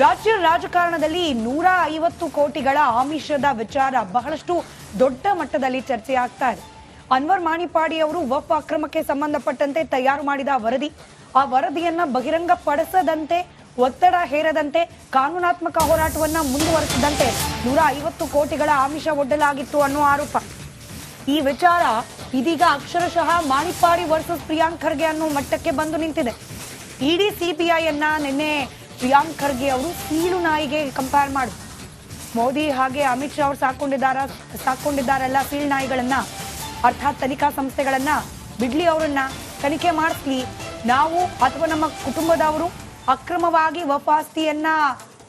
ರಾಜ್ಯ ರಾಜಕಾರಣದಲ್ಲಿ ನೂರ ಐವತ್ತು ಕೋಟಿಗಳ ಆಮಿಷದ ವಿಚಾರ ಬಹಳಷ್ಟು ದೊಡ್ಡ ಮಟ್ಟದಲ್ಲಿ ಚರ್ಚೆ ಆಗ್ತಾ ಇದೆ. ಅನ್ವರ್ ಮಾಣಿಪಾಡಿ ಅವರು ವಫ್ ಅಕ್ರಮಕ್ಕೆ ಸಂಬಂಧಪಟ್ಟಂತೆ ತಯಾರು ಮಾಡಿದ ವರದಿ. ಆ ವರದಿಯನ್ನ ಬಹಿರಂಗ ಪಡಿಸದಂತೆ ಒತ್ತಡ ಹೇರದಂತೆ, ಕಾನೂನಾತ್ಮಕ ಹೋರಾಟವನ್ನ ಮುಂದುವರೆಸದಂತೆ ನೂರ ಐವತ್ತು ಕೋಟಿಗಳ ಆಮಿಷ ಒಡ್ಡಲಾಗಿತ್ತು ಅನ್ನೋ ಆರೋಪ. ಈ ವಿಚಾರ ಇದೀಗ ಅಕ್ಷರಶಃ ಮಾಣಿಪಾಡಿ ವರ್ಸಸ್ ಪ್ರಿಯಾಂಕ್ ಖರ್ಗೆ ಅನ್ನೋ ಮಟ್ಟಕ್ಕೆ ಬಂದು ನಿಂತಿದೆ. ಇಡಿ ಸಿಬಿಐ ಅನ್ನ ನಿನ್ನೆ ಪ್ರಿಯಾಂಕ್ ಖರ್ಗೆ ಅವರು ಸೀಳು ನಾಯಿಗೆ ಕಂಪೇರ್ ಮಾಡು. ಮೋದಿ ಹಾಗೆ ಅಮಿತ್ ಶಾ ಅವರು ಸಾಕೊಂಡಿದ್ದಾರ, ಸಾಕೊಂಡಿದ್ದಾರಲ್ಲ ಸೀಳು ನಾಯಿಗಳನ್ನ. ಅರ್ಥಾತ್ ತನಿಖಾ ಸಂಸ್ಥೆಗಳನ್ನ. ಬಿಡ್ಲಿ ಅವರನ್ನ ತನಿಖೆ ಮಾಡಿಸ್ಲಿ. ನಾವು ಅಥವಾ ನಮ್ಮ ಕುಟುಂಬದವರು ಅಕ್ರಮವಾಗಿ ವಫಾಸ್ತಿಯನ್ನ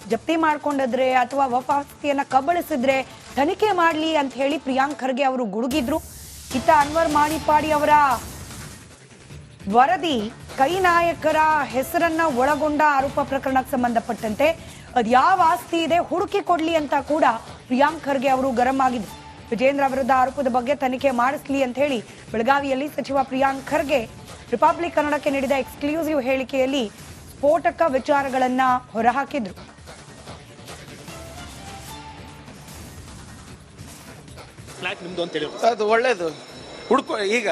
ಜಪ್ತಿ ಮಾಡ್ಕೊಂಡಿದ್ರೆ ಅಥವಾ ವಫಾಸ್ತಿಯನ್ನ ಕಬಳಿಸಿದ್ರೆ ತನಿಖೆ ಮಾಡ್ಲಿ ಅಂತ ಹೇಳಿ ಪ್ರಿಯಾಂಕ್ ಖರ್ಗೆ ಅವರು ಗುಡುಗಿದ್ರು. ಇತ್ತ ಅನ್ವರ್ ಮಾಣಿಪಾಡಿ ಅವರ ವರದಿ ಕೈ ನಾಯಕರ ಹೆಸರನ್ನ ಒಳಗೊಂಡ ಆರೋಪ ಪ್ರಕರಣಕ್ಕೆ ಸಂಬಂಧಪಟ್ಟಂತೆ ಅದ್ ಯಾವ ಆಸ್ತಿ ಇದೆ ಹುಡುಕಿ ಕೊಡ್ಲಿ ಅಂತ ಕೂಡ ಪ್ರಿಯಾಂಕ್ ಖರ್ಗೆ ಅವರು ಗರಂ ಆಗಿದ್ರು. ವಿಜೇಂದ್ರ ವಿರುದ್ಧ ಆರೋಪದ ಬಗ್ಗೆ ತನಿಖೆ ಮಾಡಿಸ್ಲಿ ಅಂತ ಹೇಳಿ ಬೆಳಗಾವಿಯಲ್ಲಿ ಸಚಿವ ಪ್ರಿಯಾಂಕ್ ಖರ್ಗೆ ರಿಪಬ್ಲಿಕ್ ಕನ್ನಡಕ್ಕೆ ನೀಡಿದ ಎಕ್ಸ್ಕ್ಲೂಸಿವ್ ಹೇಳಿಕೆಯಲ್ಲಿ ಸ್ಫೋಟಕ ವಿಚಾರಗಳನ್ನ ಹೊರಹಾಕಿದ್ರು. ಅದು ಒಳ್ಳೇದು. ಹುಡ್ಕೊ ಈಗ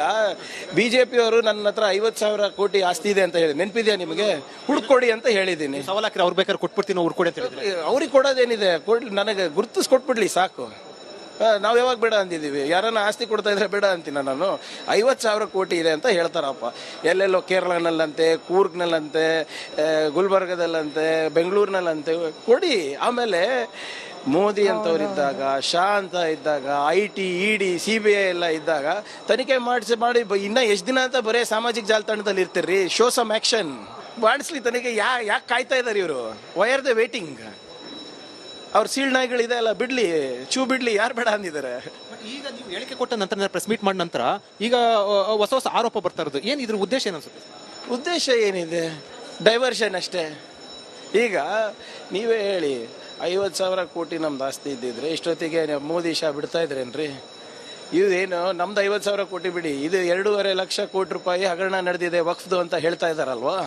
ಬಿ ಜೆ ಪಿಯವರು ನನ್ನ ಹತ್ರ ಐವತ್ತು ಸಾವಿರ ಕೋಟಿ ಆಸ್ತಿ ಇದೆ ಅಂತ ಹೇಳಿ ನೆನಪಿದೆಯಾ ನಿಮಗೆ? ಹುಡ್ಕೊಡಿ ಅಂತ ಹೇಳಿದ್ದೀನಿ. ಅವ್ರು ಬೇಕಾದ್ರೆ ಕೊಟ್ಬಿಡ್ತೀನಿ ಅವ್ರು ಕೊಡಿ ಅಂತ ಹೇಳಿದ್ರೆ. ಅವ್ರಿಗೆ ಕೊಡೋದೇನಿದೆ? ಕೊಡ್ಲಿ ನನಗೆ ಗುರುತಿಸ್ಕೊಟ್ಬಿಡ್ಲಿ ಸಾಕು. ನಾವು ಯಾವಾಗ ಬೇಡ ಅಂದಿದ್ದೀವಿ. ಯಾರನ್ನ ಆಸ್ತಿ ಕೊಡ್ತಾ ಇದ್ರೆ ಬೇಡ ಅಂತೀನ ನಾನು? ಐವತ್ತು ಸಾವಿರ ಕೋಟಿ ಇದೆ ಅಂತ ಹೇಳ್ತಾರಪ್ಪ. ಎಲ್ಲೆಲ್ಲೋ ಕೇರಳನಲ್ಲಂತೆ, ಕೂರ್ಗ್ನಲ್ಲಂತೆ ಗುಲ್ಬರ್ಗದಲ್ಲಂತೆ, ಬೆಂಗಳೂರಿನಲ್ಲಂತೆ ಕೊಡಿ. ಆಮೇಲೆ ಮೋದಿ ಅಂತವರಿದ್ದಾಗ, ಶಾ ಅಂತ ಇದ್ದಾಗ, I T, E D, C B I ಎಲ್ಲ ಇದ್ದಾಗ ತನಿಖೆ ಮಾಡಿಸಿ, ಮಾಡಿ ಇನ್ನ ಎಷ್ಟು ದಿನ ಅಂತ ಬರೀ ಸಾಮಾಜಿಕ ಜಾಲತಾಣದಲ್ಲಿ ಇರ್ತೀರಿ ಶೋ ಸಮ್ ಆ್ಯಕ್ಷನ್ ಮಾಡಿಸ್ಲಿ ತನಿಖೆ. ಯಾ, ಯಾಕೆ ಕಾಯ್ತಾ ಇದ್ದಾರೆ ಇವರು? ವೈ ಆರ್ ದ ವೇಟಿಂಗ್ ಅವ್ರ ಸೀಳ್ ನಾಯಿಗಳಿದೆ ಅಲ್ಲ ಬಿಡ್ಲಿ ಚೂ ಬಿಡ್ಲಿ ಯಾರು ಬೇಡ ಅಂದಿದ್ದಾರೆ. ಈಗ ನೀವು ಹೇಳಿಕೆ ಕೊಟ್ಟ ನಂತರ ಪ್ರೆಸ್ ಮೀಟ್ ಮಾಡಿದ ನಂತರ ಈಗ ಹೊಸ ಹೊಸ ಆರೋಪ ಬರ್ತಾ ಇರೋದು. ಏನು ಇದ್ರ ಉದ್ದೇಶ ಏನು ಅನ್ಸುತ್ತೆ? ಉದ್ದೇಶ ಏನಿದೆ? ಡೈವರ್ಷನ್ ಅಷ್ಟೇ. ಈಗ ನೀವೇ ಹೇಳಿ ಐವತ್ತು ಸಾವಿರ ಕೋಟಿ ನಮ್ದು ಆಸ್ತಿ ಇದ್ದಿದ್ರೆ ಇಷ್ಟೊತ್ತಿಗೆ ಮೋದಿ ಶಾ ಬಿಡ್ತಾ ಇದ್ರೇನ್ರಿ? ಇದೇನು ನಮ್ದು ಐವತ್ತು ಸಾವಿರ ಕೋಟಿ ಬಿಡಿ ಇದು ಎರಡೂವರೆ ಲಕ್ಷ ಕೋಟಿ ರೂಪಾಯಿ ಹಗರಣ ನಡೆದಿದೆ ವಕ್ಫ್ದು ಅಂತ ಹೇಳ್ತಾ ಇದ್ದಾರಲ್ವಾ?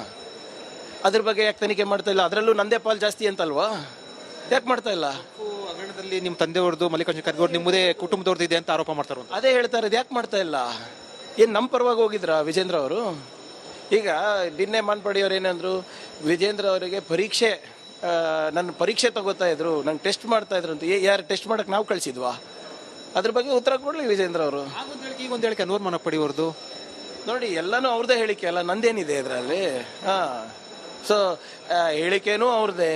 ಅದ್ರ ಬಗ್ಗೆ ಯಾಕೆ ತನಿಖೆ ಮಾಡ್ತಾ ಇಲ್ಲ? ಅದರಲ್ಲೂ ನಂದೇ ಪಾಲ್ ಜಾಸ್ತಿ ಅಂತಲ್ವಾ? ಯಾಕೆ ಮಾಡ್ತಾ ಇಲ್ಲ? ಹಗರಣದಲ್ಲಿ ನಿಮ್ಮ ತಂದೆಯವ್ರದ್ದು ಮಲ್ಲಿಕಾರ್ಜುನ ಖರ್ಗೆ ಅವ್ರದ್ದು ನಿಮ್ಮದೇ ಕುಟುಂಬದವ್ರದ್ದು ಇದೆ ಅಂತ ಆರೋಪ ಮಾಡ್ತಾರೆ ಅಂತ. ಅದೇ ಹೇಳ್ತಾರೆ ಇದು ಯಾಕೆ ಮಾಡ್ತಾ ಇಲ್ಲ? ಏನು ನಮ್ಮ ಪರವಾಗಿ ಹೋಗಿದ್ರಾ ವಿಜೇಂದ್ರ ಅವರು? ಈಗ ನಿನ್ನೆ ಮಾನ್ಪಡಿಯವ್ರು ಏನಂದ್ರು ವಿಜೇಂದ್ರ ಅವರಿಗೆ ಪರೀಕ್ಷೆ ಆ, ನನ್ನ ಪರೀಕ್ಷೆ ತಗೋತಾ ಇದ್ರು ನಂಗೆ ಟೆಸ್ಟ್ ಮಾಡ್ತಾ ಇದ್ರು ಅಂತ. ಏ- ಯಾರು ಟೆಸ್ಟ್ ಮಾಡಕ್ ನಾವು ಕಳಿಸಿದ್ವಾ? ಅದ್ರ ಬಗ್ಗೆ ಉತ್ತರ ಕೊಡ್ಲಿ ವಿಜೇಂದ್ರ ಅವರು. ಆಗೊಂದು ಹೇಳಿಕೆ ಈಗ ಒಂದು ಹೇಳಿಕೆ ಅನ್ವರ್ ಮನಪ್ಪಡಿ ಅವ್ರದ್ದು. ನೋಡಿ ಎಲ್ಲಾನು ಅವ್ರದ್ದೇ ಹೇಳಿಕೆ ಅಲ್ಲ ನಂದೇನಿದೆ ಇದರಲ್ಲಿ? ಹಾ. ಸೊ ಹೇಳಿಕೆನೂ ಅವ್ರದ್ದೇ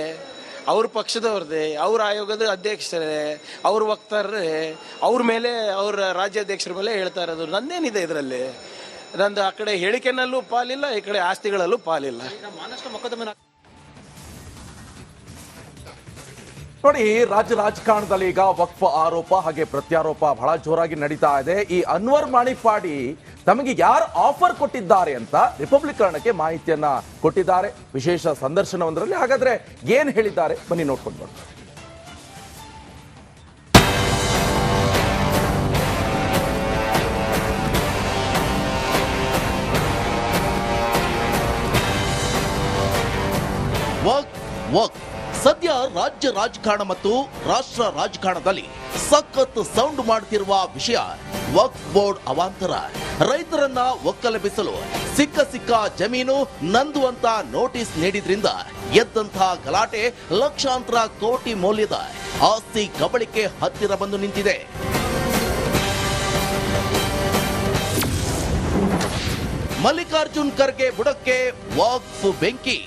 ಅವ್ರ ಪಕ್ಷದವ್ರದ್ದೇ ಅವ್ರ ಆಯೋಗದ ಅಧ್ಯಕ್ಷರೇ, ಅವ್ರ ವಕ್ತಾರರೇ, ಅವ್ರ ಮೇಲೆ ಅವ್ರ ರಾಜ್ಯಾಧ್ಯಕ್ಷರ ಮೇಲೆ ಹೇಳ್ತಾ ಇರೋದು. ನಂದೇನಿದೆ ಇದರಲ್ಲಿ? ನಂದು ಆ ಕಡೆ ಹೇಳಿಕೆನಲ್ಲೂ ಪಾಲಿಲ್ಲ, ಈ ಕಡೆ ಆಸ್ತಿಗಳಲ್ಲೂ ಪಾಲಿಲ್ಲ. ನೋಡಿ, ರಾಜ್ಯ ರಾಜಕಾರಣದಲ್ಲಿ ಈಗ ವಕ್ಫ್ ಆರೋಪ ಹಾಗೆ ಪ್ರತ್ಯಾರೋಪ ಬಹಳ ಜೋರಾಗಿ ನಡೀತಾ ಇದೆ. ಈ ಅನ್ವರ್ ಮಾಣಿಪಾಡಿ ತಮಗೆ ಯಾರು ಆಫರ್ ಕೊಟ್ಟಿದ್ದಾರೆ ಅಂತ ರಿಪಬ್ಲಿಕ್ ಕನ್ನಡಕ್ಕೆ ಮಾಹಿತಿಯನ್ನ ಕೊಟ್ಟಿದ್ದಾರೆ. ವಿಶೇಷ ಸಂದರ್ಶನವೊಂದರಲ್ಲಿ. ಹಾಗಾದ್ರೆ ಏನ್ ಹೇಳಿದ್ದಾರೆ? ಬನ್ನಿ ನೋಡ್ಕೊಂಡು ಬರ್ತಾರೆ ವಕ್ ವಕ್ ಸದ್ಯ ರಾಜ್ಯ ರಾಜಕಾರಣ ಮತ್ತು ರಾಷ್ಟ್ರ ರಾಜಕಾರಣದಲ್ಲಿ ಸಖತ್ ಸೌಂಡ್ ಮಾಡುತ್ತಿರುವ ವಿಷಯ ವಕ್ಫ್ ಬೋರ್ಡ್ ಅವಾಂತರ. ರೈತರನ್ನ ಒಕ್ಕಲೆಬ್ಬಿಸಲು ಸಿಕ್ಕ ಸಿಕ್ಕ ಜಮೀನು ನಂದು ಅಂತ ನೋಟಿಸ್ ನೀಡಿದ್ರಿಂದ ಎದ್ದಂತಹ ಗಲಾಟೆ ಲಕ್ಷಾಂತರ ಕೋಟಿ ಮೌಲ್ಯದ ಆಸ್ತಿ ಕಬಳಿಕೆ ಹತ್ತಿರ ಬಂದು ನಿಂತಿದೆ. ಮಲ್ಲಿಕಾರ್ಜುನ್ ಖರ್ಗೆ ಬುಡಕ್ಕೆ ವಾಕ್ಫ್ ಬೆಂಕಿ.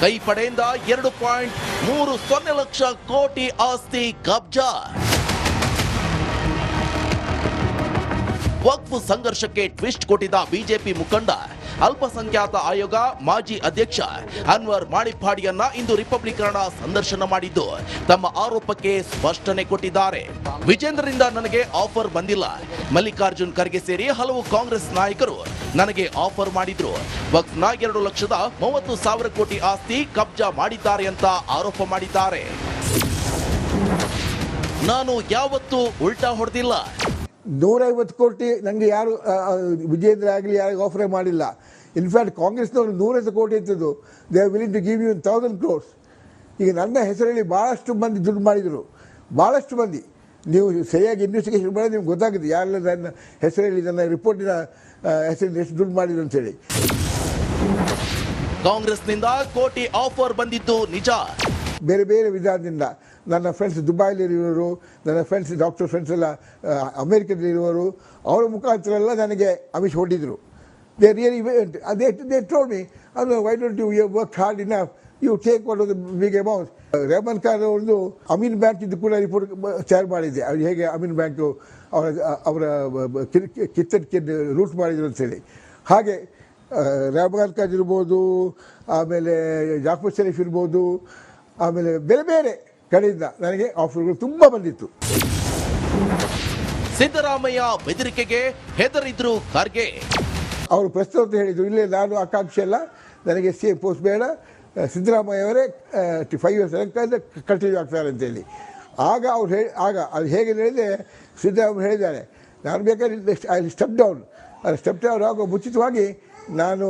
ಕೈ ಪಡೆಯಿಂದ ಎರಡು ಪಾಯಿಂಟ್ ಮೂರು ಸೊನ್ನೆ ಲಕ್ಷ ಕೋಟಿ ಆಸ್ತಿ ಕಬ್ಜಾ. ವಕ್ಫ್ ಸಂಘರ್ಷಕ್ಕೆ ಟ್ವಿಸ್ಟ್ ಕೊಟ್ಟಿದ್ದ ಬಿಜೆಪಿ ಮುಖಂಡ ಅಲ್ಪಸಂಖ್ಯಾತ ಆಯೋಗ ಮಾಜಿ ಅಧ್ಯಕ್ಷ ಅನ್ವರ್ ಮಾಣಿಪಾಡಿಯನ್ನ ಇಂದು ರಿಪಬ್ಲಿಕ್ ಕನ್ನಡ ಸಂದರ್ಶನ ಮಾಡಿದ್ದು. ತಮ್ಮ ಆರೋಪಕ್ಕೆ ಸ್ಪಷ್ಟನೆ ಕೊಟ್ಟಿದ್ದಾರೆ. ವಿಜೇಂದ್ರರಿಂದ ನನಗೆ ಆಫರ್ ಬಂದಿಲ್ಲ. ಮಲ್ಲಿಕಾರ್ಜುನ್ ಖರ್ಗೆ ಸೇರಿ ಹಲವು ಕಾಂಗ್ರೆಸ್ ನಾಯಕರು ನನಗೆ ಆಫರ್ ಮಾಡಿದ್ರು. ವಕ್ಫ್ನ ಎರಡು ಲಕ್ಷದ ಮೂವತ್ತು ಸಾವಿರ ಕೋಟಿ ಆಸ್ತಿ ಕಬ್ಜಾ ಮಾಡಿದ್ದಾರೆ ಅಂತ ಆರೋಪ ಮಾಡಿದ್ದಾರೆ. ನಾನು ಯಾವತ್ತೂ ಉಲ್ಟಾ ಹೊಡೆದಿಲ್ಲ. ನೂರೈವತ್ತು ಕೋಟಿ ನನಗೆ ಯಾರು ವಿಜೇಂದ್ರ ಆಗಲಿ ಯಾರಿಗೂ ಆಫರೇ ಮಾಡಿಲ್ಲ. ಇನ್ಫ್ಯಾಕ್ಟ್ ಕಾಂಗ್ರೆಸ್ನವರು ನೂರೈವತ್ತು ಕೋಟಿ ಇರ್ತದ್ದು they are willing to give you thousand crores ಈಗ ನನ್ನ ಹೆಸರಲ್ಲಿ ಭಾಳಷ್ಟು ಮಂದಿ ದುಡ್ಡು ಮಾಡಿದರು. ಭಾಳಷ್ಟು ಮಂದಿ. ನೀವು ಸರಿಯಾಗಿ ಇನ್ವೆಸ್ಟಿಗೇಷನ್ ಮಾಡಿ ನಿಮ್ಗೆ ಗೊತ್ತಾಗುತ್ತೆ ಯಾರೆಲ್ಲ ನನ್ನ ಹೆಸರಲ್ಲಿ ನನ್ನ ರಿಪೋರ್ಟಿನ ಹೆಸರಲ್ಲಿ ಎಷ್ಟು ದುಡ್ಡು ಮಾಡಿದ್ರು ಅಂತೇಳಿ. ಕಾಂಗ್ರೆಸ್ನಿಂದ ಕೋಟಿ ಆಫರ್ ಬಂದಿದ್ದು ನಿಜ. ಬೇರೆ ಬೇರೆ ವಿಧಾನದಿಂದ. ನನ್ನ ಫ್ರೆಂಡ್ಸ್ ದುಬೈಲಿರುವವರು, ನನ್ನ ಫ್ರೆಂಡ್ಸ್ ಡಾಕ್ಟರ್ ಫ್ರೆಂಡ್ಸ್ ಎಲ್ಲ ಅಮೇರಿಕದಲ್ಲಿರುವವರು, ಅವರ ಮುಖಾಂತರ ಎಲ್ಲ ನನಗೆ ಅಮಿಷ್ ಹೊಟ್ಟಿದ್ರು ದೇ ರಿಯಲಿ ಅದೇ ದೇ ಟೋಲ್ ಮಿ ಅದು why don't you work hard in you take one of the big amount Rehman Khan ಅವ್ರದ್ದು ಅಮೀನ್ ಬ್ಯಾಂಕ್ ಇದು ಕೂಡ ರಿಪೋರ್ಟ್ ಶೇರ್ ಮಾಡಿದ್ದೆ. ಅವ್ರು ಹೇಗೆ ಅಮೀನ್ ಬ್ಯಾಂಕು ಅವರ ಅವರ ಕಿತ್ತಕ್ಕೆ ರೂಟ್ ಮಾಡಿದ್ರು ಅಂತೇಳಿ ಹಾಗೆ ರೇಮನ್ ಖಾನ್ ಇರ್ಬೋದು, ಆಮೇಲೆ ಜಾಫರ್ ಶರೀಫ್ ಇರ್ಬೋದು, ಆಮೇಲೆ ಬೇರೆ ಬೇರೆ ಕಡೆಯಿಂದ ನನಗೆ ಆಫರ್ಗಳು ತುಂಬ ಬಂದಿತ್ತು. ಸಿದ್ದರಾಮಯ್ಯ ಬೆದರಿಕೆಗೆ ಹೆದರಿದ್ರು ಖರ್ಗೆ. ಅವರು ಪ್ರಸ್ತುತ ಹೇಳಿದರು ಇಲ್ಲೇ ನಾನು ಆಕಾಂಕ್ಷೆ ಅಲ್ಲ ನನಗೆ ಸಿ ಪೋಸ್ಟ್ ಬೇಡ ಸಿದ್ದರಾಮಯ್ಯ ಅವರೇ ಫೈವ್ ಇಯರ್ಸ್ ಕಂಟಿನ್ಯೂ ಆಗ್ತಾರೆ ಅಂತೇಳಿ ಆಗ ಅವ್ರು ಹೇಳಿ ಆಗ ಅದು ಹೇಗೆ ಹೇಳಿದೆ ಸಿದ್ದರಾಮಯ್ಯ ಹೇಳಿದ್ದಾರೆ ನಾನು ಬೇಕಾದ್ರೆ I step down step down ಆಗೋ ಮುಂಚಿತವಾಗಿ ನಾನು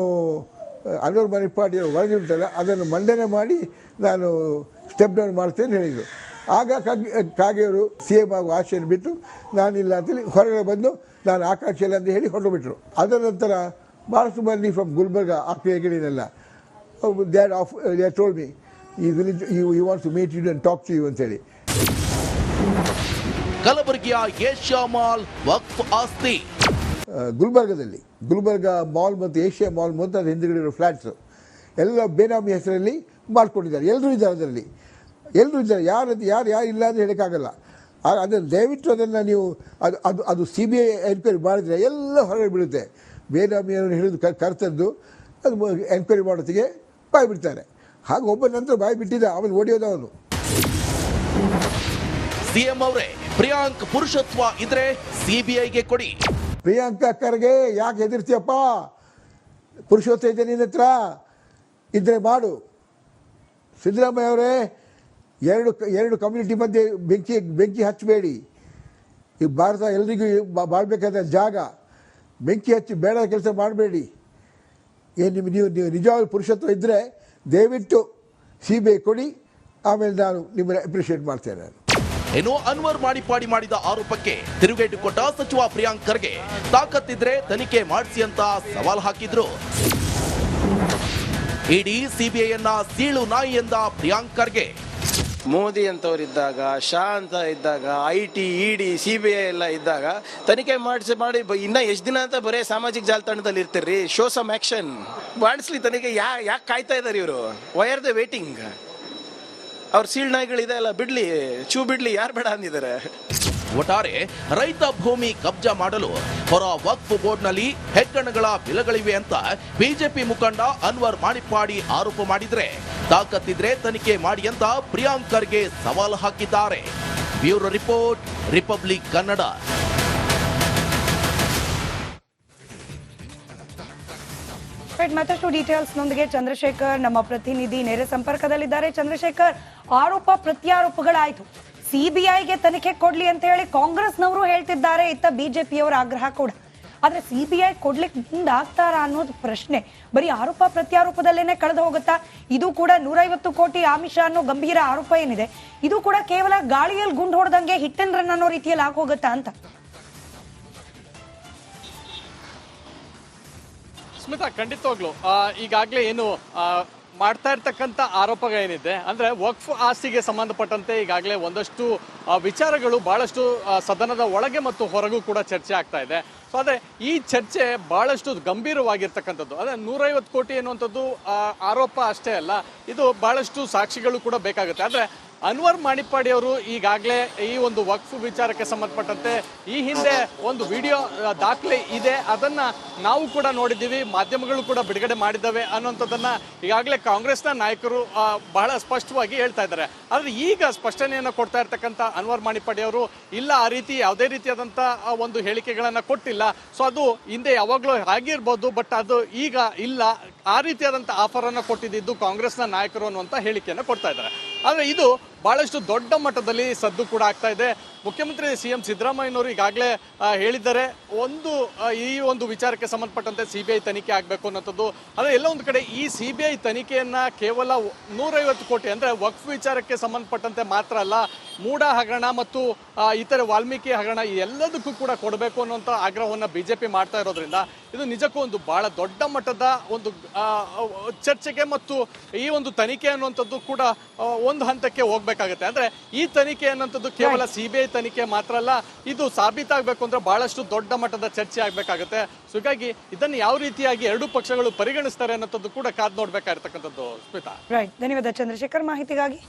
ಆ, ಅನ್ವರ್ ಮಣಿಪಾಟಿಯ ವರದಿ ಉಂಟಲ್ಲ ಅದನ್ನು ಮಂಡನೆ ಮಾಡಿ ನಾನು ಸ್ಟೆಪ್ ಡೌನ್ ಮಾಡ್ತೇನೆ ಹೇಳಿದರು. ಆಗ ಕಾಗೆ ಕಾಗೆಯವರು ಸಿ ಎಂ ಆಗುವ ಆಶೆಯನ್ನು ಬಿಟ್ಟು ನಾನಿಲ್ಲ ಅಂತೇಳಿ ಹೊರಗಡೆ ಬಂದು ನಾನು ಆಕಾಶ ಇಲ್ಲ ಅಂತ ಹೇಳಿ ಹೊರಟುಬಿಟ್ರು ಅದರ ನಂತರ ಭಾಳಷ್ಟು ಮಂದಿ ಫ್ರಮ್ ಗುಲ್ಬರ್ಗ ಆ ಪೇಗಡಿನೆಲ್ಲ that of they told me ಈ village you you want to meet you and talk to you ಅಂತೇಳಿ. ಕಲಬುರಗಿಯ ಏಷ್ಯಾ ಮಾಲ್ ವಕ್ಫ್ ಆಸ್ತಿ. ಗುಲ್ಬರ್ಗದಲ್ಲಿ ಗುಲ್ಬರ್ಗ ಮಾಲ್ ಮತ್ತು ಏಷ್ಯಾ ಮಾಲ್ ಮತ್ತು ಅದ್ರ ಹಿಂದುಗಡೆ ಇರೋ ಫ್ಲ್ಯಾಟ್ಸು ಎಲ್ಲ ಬೇನಾಮಿ ಹೆಸರಲ್ಲಿ ಮಾಡಿಕೊಂಡಿದ್ದಾರೆ. ಎಲ್ಲರೂ ಇದ್ದಾರೆ ಅದರಲ್ಲಿ. ಎಲ್ಲರೂ ಇದ್ದಾರೆ. ಯಾರು ಯಾರು ಯಾರು ಇಲ್ಲ ಅಂತ ಹೇಳೋಕ್ಕಾಗಲ್ಲ. ಅದನ್ನು ದಯವಿಟ್ಟು ಅದನ್ನು ನೀವು ಅದು ಅದು ಅದು ಸಿ ಬಿ ಐ ಎನ್ಕ್ವೈರಿ ಮಾಡಿದರೆ ಎಲ್ಲ ಹೊರಗೆ ಬೀಳುತ್ತೆ. ಬೇನಾಮಿಯನ್ನು ಹಿಡಿದು ಕರ್ ಕರ್ತದ್ದು. ಅದು ಎನ್ಕ್ವೈರಿ ಮಾಡೋತ್ತಿಗೆ ಬಾಯಿ ಬಿಡ್ತಾರೆ ಹಾಗೆ ಒಬ್ಬ ನಂತರ ಬಾಯಿ ಬಿಟ್ಟಿದ್ದ ಆಮೇಲೆ ಓಡಿಯೋದು ಅವನು. ಸಿಎಂ ಅವರೇ, ಪ್ರಿಯಾಂಕ್ ಪುರುಷತ್ವ ಇದ್ರೆ ಸಿಬಿಐಗೆ ಕೊಡಿ. ಪ್ರಿಯಾಂಕಾ ಖರ್ಗೆ ಯಾಕೆ ಹೆದರ್ತೀಯಪ್ಪ? ಪುರುಷೋತ್ತ ಇದೆ ನಿನ್ನ ಹತ್ರ ಇದ್ರೆ ಮಾಡು. ಸಿದ್ದರಾಮಯ್ಯ ಅವರೇ, ಎರಡು ಎರಡು ಕಮ್ಯುನಿಟಿ ಮಧ್ಯೆ ಬೆಂಕಿ ಬೆಂಕಿ ಹಚ್ಚಬೇಡಿ. ಈ ಭಾರತ ಎಲ್ರಿಗೂ ಮಾಡಬೇಕಾದ ಬಾಳ್ಬೇಕಾದ ಜಾಗ. ಬೆಂಕಿ ಹಚ್ಚಿ ಬೇಡ ಕೆಲಸ ಮಾಡಬೇಡಿ. ಏನು ನಿಮ್ಗೆ ನೀವು ನೀವು ನಿಜವಾದ ಪುರುಷತ್ವ ಇದ್ದರೆ ದಯವಿಟ್ಟು ಸಿ ಬಿ ಐ ಕೊಡಿ. ಆಮೇಲೆ ನಾನು ನಿಮ್ಮನ್ನ ಅಪ್ರಿಷಿಯೇಟ್ ಮಾಡ್ತೇನೆ ನಾನು. ಇನ್ನು ಅನ್ವರ್ ಮಾಡಿಪಾಡಿ ಮಾಡಿದ ಆರೋಪಕ್ಕೆ ತಿರುಗೇಟು ಕೊಟ್ಟ ಸಚಿವ ಪ್ರಿಯಾಂಕ್ ಖರ್ಗೆ. ತಾಕತ್ತಿದ್ರೆ ತನಿಖೆ ಮಾಡಿಸಿ ಅಂತ ಸವಾಲ್ ಹಾಕಿದ್ರು. ಇಡೀ ಸಿಬಿಐಯನ್ನ ಸೀಳು ನಾಯಿ ಎಂದ ಪ್ರಿಯಾಂಕ್ ಖರ್ಗೆ. ಮೋದಿ ಅಂತವರಿದ್ದಾಗ, ಶಾ ಅಂತ ಇದ್ದಾಗ I T E D C B I ಎಲ್ಲ ಇದ್ದಾಗ ತನಿಖೆ ಮಾಡಿಸಿ ಮಾಡಿ ಇನ್ನ ಎಷ್ಟು ದಿನ ಅಂತ ಬರೀ ಸಾಮಾಜಿಕ ಜಾಲತಾಣದಲ್ಲಿ ಇರ್ತೀರಿ ಶೋ ಸಮ್ ಆಕ್ಷನ್ ಮಾಡಿಸ್ಲಿ ತನಿಖೆ ಯಾ ಯಾಕೆ ಕಾಯ್ತಾ ಇದ್ದಾರೆ ಇವರು? ವೈ ಆರ್ ದ ವೇಟಿಂಗ್ ಅವ್ರ ಸೀಳ್ ನಾಯಿಗಳಿದೆ ಅಲ್ಲ, ಬಿಡ್ಲಿ, ಚೂ ಬಿಡ್ಲಿ, ಯಾರು ಬೇಡ ಅಂದಿದ್ದಾರೆ? ಒಟ್ಟಾರೆ ರೈತ ಭೂಮಿ ಕಬ್ಜಾ ಮಾಡಲು ಹೊರ ವಕ್ಫ್ ಬೋರ್ಡ್ನಲ್ಲಿ ಹೆಗ್ಗಣಗಳ ಬಿಲಗಳಿವೆ ಅಂತ ಬಿಜೆಪಿ ಮುಖಂಡ ಅನ್ವರ್ ಮಾಣಿಪ್ಪಾಡಿ ಆರೋಪ ಮಾಡಿದ್ರೆ ತಾಕತ್ತಿದ್ರೆ ತನಿಖೆ ಮಾಡಿ ಅಂತ ಪ್ರಿಯಾಂಕರ್ಗೆ ಸವಾಲು ಹಾಕಿದ್ದಾರೆ. Bureau report, republic Kannada. Right ಮತ್ತಷ್ಟು ಡೀಟೇಲ್ಸ್ ನೊಂದಿಗೆ ಚಂದ್ರಶೇಖರ್, ನಮ್ಮ ಪ್ರತಿನಿಧಿ ನೇರ ಸಂಪರ್ಕದಲ್ಲಿದ್ದಾರೆ. ಚಂದ್ರಶೇಖರ್, ಆರೋಪ ಪ್ರತ್ಯಾರೋಪಗಳಾಯ್ತು. ಸಿಬಿಐಗೆ ತನಿಖೆ ಕೊಡ್ಲಿ ಅಂತ ಹೇಳಿ ಕಾಂಗ್ರೆಸ್ನವರು ಹೇಳ್ತಿದ್ದಾರೆ. ಇತ್ತ ಬಿಜೆಪಿಯವರ ಆಗ್ರಹ ಕೂಡ. ಆದ್ರೆ ಸಿಬಿಐ ಕೊಡ್ಲಿಕ್ಕೆ ಮುಂದಾಗ್ತಾರ ಅನ್ನೋದು ಪ್ರಶ್ನೆ. ಬರೀ ಆರೋಪ ಪ್ರತ್ಯಾರೋಪದಲ್ಲೇನೆ ಕಳೆದು ಹೋಗುತ್ತಾ? ಇದು ಕೂಡ ನೂರೈವತ್ತು ಕೋಟಿ ಆಮಿಷ ಅನ್ನೋ ಗಂಭೀರ ಆರೋಪ ಏನಿದೆ? ಇದು ಕೂಡ ಕೇವಲ ಗಾಳಿಯಲ್ಲಿ ಗುಂಡು ಹೊಡೆದಂಗೆ ಹಿಟ್ ಅಂಡ್ ರನ್ ಅನ್ನೋ ರೀತಿಯಲ್ಲಿ ಆಗಿ ಹೋಗುತ್ತಾ ಅಂತ? ಸ್ಮಿತಾ, ಖಂಡಿತವಾಗ್ಲು. ಈಗಾಗಲೇ ಏನು ಮಾಡ್ತಾ ಇರ್ತಕ್ಕಂಥ ಆರೋಪಗಳೇನಿದೆ ಅಂದ್ರೆ ವಕ್ಫ್ ಆಸ್ತಿಗೆ ಸಂಬಂಧಪಟ್ಟಂತೆ ಈಗಾಗಲೇ ಒಂದಷ್ಟು ವಿಚಾರಗಳು ಬಹಳಷ್ಟು ಸದನದ ಒಳಗೆ ಮತ್ತು ಹೊರಗೂ ಕೂಡ ಚರ್ಚೆ ಆಗ್ತಾ ಇದೆ. ಸೊ ಅದೇ, ಈ ಚರ್ಚೆ ಬಹಳಷ್ಟು ಗಂಭೀರವಾಗಿರ್ತಕ್ಕಂಥದ್ದು. ಅದೇ, ನೂರೈವತ್ತು ಕೋಟಿ ಎನ್ನುವಂಥದ್ದು ಆರೋಪ ಅಷ್ಟೇ ಅಲ್ಲ, ಇದು ಬಹಳಷ್ಟು ಸಾಕ್ಷಿಗಳು ಕೂಡ ಬೇಕಾಗುತ್ತೆ. ಆದ್ರೆ ಅನ್ವರ್ ಮಾಣಿಪ್ಪಾಡಿ ಅವರು ಈಗಾಗಲೇ ಈ ಒಂದು ವಕ್ಫ್ ವಿಚಾರಕ್ಕೆ ಸಂಬಂಧಪಟ್ಟಂತೆ ಈ ಹಿಂದೆ ಒಂದು ವಿಡಿಯೋ ದಾಖಲೆ ಇದೆ. ಅದನ್ನ ನಾವು ಕೂಡ ನೋಡಿದ್ದೀವಿ. ಮಾಧ್ಯಮಗಳು ಕೂಡ ಬಿಡುಗಡೆ ಮಾಡಿದ್ದಾವೆ ಅನ್ನುವಂಥದ್ದನ್ನ ಈಗಾಗಲೇ ಕಾಂಗ್ರೆಸ್ನ ನಾಯಕರು ಬಹಳ ಸ್ಪಷ್ಟವಾಗಿ ಹೇಳ್ತಾ ಇದ್ದಾರೆ. ಆದ್ರೆ ಈಗ ಸ್ಪಷ್ಟನೆಯನ್ನು ಕೊಡ್ತಾ ಇರ್ತಕ್ಕಂಥ ಅನ್ವರ್ ಮಾಣಿಪ್ಪಾಡಿ ಅವರು ಇಲ್ಲ, ಆ ರೀತಿ ಯಾವುದೇ ರೀತಿಯಾದಂಥ ಒಂದು ಹೇಳಿಕೆಗಳನ್ನು ಕೊಟ್ಟಿಲ್ಲ. ಸೊ ಅದು ಹಿಂದೆ ಯಾವಾಗಲೂ ಆಗಿರ್ಬೋದು, ಬಟ್ ಅದು ಈಗ ಇಲ್ಲ. ಆ ರೀತಿಯಾದಂಥ ಆಫರ್ ಅನ್ನು ಕೊಟ್ಟಿದ್ದು ಕಾಂಗ್ರೆಸ್ನ ನಾಯಕರು ಅನ್ನುವಂಥ ಹೇಳಿಕೆಯನ್ನು ಕೊಡ್ತಾ ಇದ್ದಾರೆ. ಆದರೆ ಇದು ಬಹಳಷ್ಟು ದೊಡ್ಡ ಮಟ್ಟದಲ್ಲಿ ಸದ್ದು ಕೂಡ ಆಗ್ತಾ ಇದೆ. ಮುಖ್ಯಮಂತ್ರಿ ಸಿ ಎಂ ಸಿದ್ದರಾಮಯ್ಯನವರು ಈಗಾಗಲೇ ಹೇಳಿದ್ದಾರೆ. ಒಂದು ಈ ಒಂದು ವಿಚಾರಕ್ಕೆ ಸಂಬಂಧಪಟ್ಟಂತೆ ಸಿ ಬಿ ಐ ತನಿಖೆ ಆಗಬೇಕು ಅನ್ನೋಂಥದ್ದು. ಆದರೆ ಎಲ್ಲ ಒಂದು ಕಡೆ ಈ ಸಿ ಬಿ ಐ ತನಿಖೆಯನ್ನು ಕೇವಲ ನೂರೈವತ್ತು ಕೋಟಿ ಅಂದರೆ ವಕ್ಫ್ ವಿಚಾರಕ್ಕೆ ಸಂಬಂಧಪಟ್ಟಂತೆ ಮಾತ್ರ ಅಲ್ಲ ಮೂಡ ಹಗರಣ ಮತ್ತು ಇತರೆ ವಾಲ್ಮೀಕಿ ಹಗರಣ ಎಲ್ಲದಕ್ಕೂ ಕೂಡ ಕೊಡಬೇಕು ಅನ್ನುವಂಥ ಆಗ್ರಹವನ್ನು ಬಿ ಜೆ ಪಿ ಮಾಡ್ತಾ ಇರೋದ್ರಿಂದ ಇದು ನಿಜಕ್ಕೂ ಒಂದು ಭಾಳ ದೊಡ್ಡ ಮಟ್ಟದ ಒಂದು ಚರ್ಚೆಗೆ ಮತ್ತು ಈ ಒಂದು ತನಿಖೆ ಅನ್ನುವಂಥದ್ದು ಕೂಡ ಒಂದು ಹಂತಕ್ಕೆ ಹೋಗ್ಬೇಕಾಗುತ್ತೆ. ಅಂದ್ರೆ ಈ ತನಿಖೆ ಅನ್ನೋದು ಕೇವಲ ಸಿಬಿಐ ತನಿಖೆ ಮಾತ್ರ ಅಲ್ಲ ಇದು ಸಾಬೀತಾಗಬೇಕು ಅಂದ್ರೆ ಬಹಳಷ್ಟು ದೊಡ್ಡ ಮಟ್ಟದ ಚರ್ಚೆ ಆಗ್ಬೇಕಾಗುತ್ತೆ. ಸೊ ಹೀಗಾಗಿ ಇದನ್ನು ಯಾವ ರೀತಿಯಾಗಿ ಎರಡೂ ಪಕ್ಷಗಳು ಪರಿಗಣಿಸ್ತಾರೆ ಅನ್ನೋದು ಕೂಡ ಕಾದ್ ನೋಡ್ಬೇಕಾಗಿರ್ತಕ್ಕಂಥದ್ದು ಸ್ಮಿತಾ. ರೈಟ್ ಧನ್ಯವಾದ ಚಂದ್ರಶೇಖರ್ ಮಾಹಿತಿಗಾಗಿ.